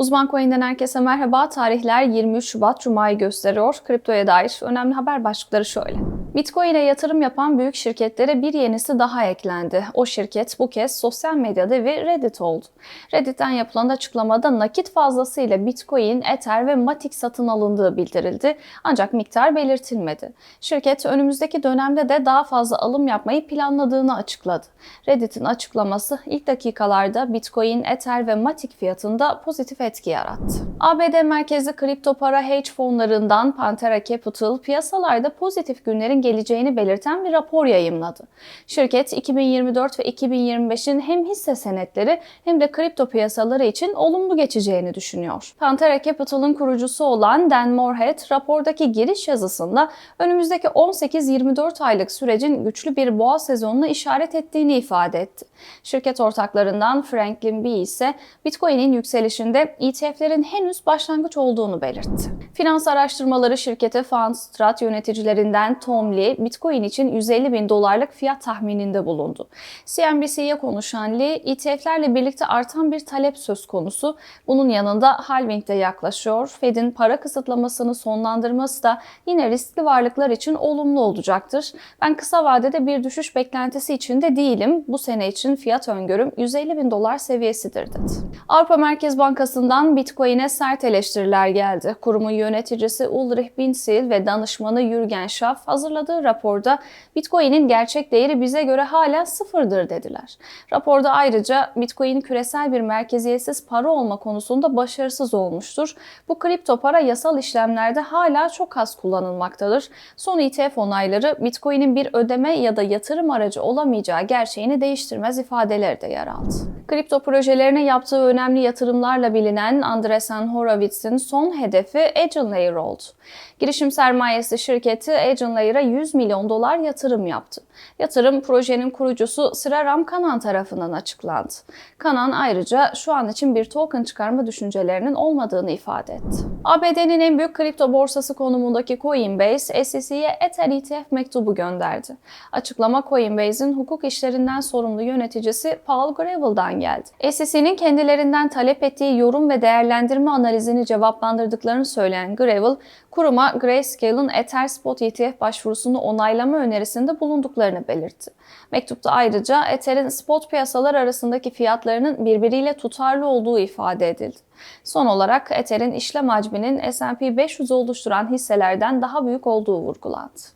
Uzman Coin'den herkese merhaba. Tarihler 23 Şubat Cuma'yı gösteriyor. Kriptoya dair önemli haber başlıkları şöyle. Bitcoin'e yatırım yapan büyük şirketlere bir yenisi daha eklendi. O şirket bu kez sosyal medya devi Reddit oldu. Reddit'ten yapılan açıklamada nakit fazlasıyla Bitcoin, Ether ve Matic satın alındığı bildirildi. Ancak miktar belirtilmedi. Şirket önümüzdeki dönemde de daha fazla alım yapmayı planladığını açıkladı. Reddit'in açıklaması ilk dakikalarda Bitcoin, Ether ve Matic fiyatında pozitif etki yarattı. ABD merkezli kripto para hedge fonlarından Pantera Capital piyasalarda pozitif günlerin geleceğini belirten bir rapor yayımladı. Şirket 2024 ve 2025'in hem hisse senetleri hem de kripto piyasaları için olumlu geçeceğini düşünüyor. Pantera Capital'ın kurucusu olan Dan Morehead rapordaki giriş yazısında önümüzdeki 18-24 aylık sürecin güçlü bir boğa sezonuna işaret ettiğini ifade etti. Şirket ortaklarından Franklin B ise Bitcoin'in yükselişinde ETF'lerin henüz başlangıç olduğunu belirtti. Finans araştırmaları şirketi Fundstrat yöneticilerinden Tom Lee, Bitcoin için 150 bin dolarlık fiyat tahmininde bulundu. CNBC'ye konuşan Lee, ETF'lerle birlikte artan bir talep söz konusu. Bunun yanında halving de yaklaşıyor. Fed'in para kısıtlamasını sonlandırması da yine riskli varlıklar için olumlu olacaktır. Ben kısa vadede bir düşüş beklentisi içinde değilim. Bu sene için fiyat öngörüm 150 bin dolar seviyesidir dedi. Avrupa Merkez Bankası'ndan Bitcoin'e sert eleştiriler geldi. Kurumun yöneticisi Ulrich Binsil ve danışmanı Jürgen Schaff hazırladığı raporda Bitcoin'in gerçek değeri bize göre hala sıfırdır dediler. Raporda ayrıca Bitcoin küresel bir merkeziyetsiz para olma konusunda başarısız olmuştur. Bu kripto para yasal işlemlerde hala çok az kullanılmaktadır. Son ETF onayları Bitcoin'in bir ödeme ya da yatırım aracı olamayacağı gerçeğini değiştirmez ifadeleri de yer aldı. Kripto projelerine yaptığı önemli yatırımlarla bilinen Andreessen Horowitz'in son hedefi Agent oldu. Girişim sermayesi şirketi Agent 100 milyon dolar yatırım yaptı. Yatırım projenin kurucusu Sriram Kanan tarafından açıklandı. Kanan ayrıca şu an için bir token çıkarma düşüncelerinin olmadığını ifade etti. ABD'nin en büyük kripto borsası konumundaki Coinbase, SEC'ye Ether ETF mektubu gönderdi. Açıklama Coinbase'in hukuk işlerinden sorumlu yöneticisi Paul Gravel'dan geldi. SEC'nin kendilerinden talep ettiği yorum ve değerlendirme analizini cevaplandırdıklarını söyleyen Gravel, kuruma Grayscale'ın Ether Spot ETF başvurusunu onaylama önerisinde bulunduklarını belirtti. Mektupta ayrıca Ether'in spot piyasalar arasındaki fiyatlarının birbiriyle tutarlı olduğu ifade edildi. Son olarak Ether'in işlem hacminin S&P 500 oluşturan hisselerden daha büyük olduğu vurgulandı.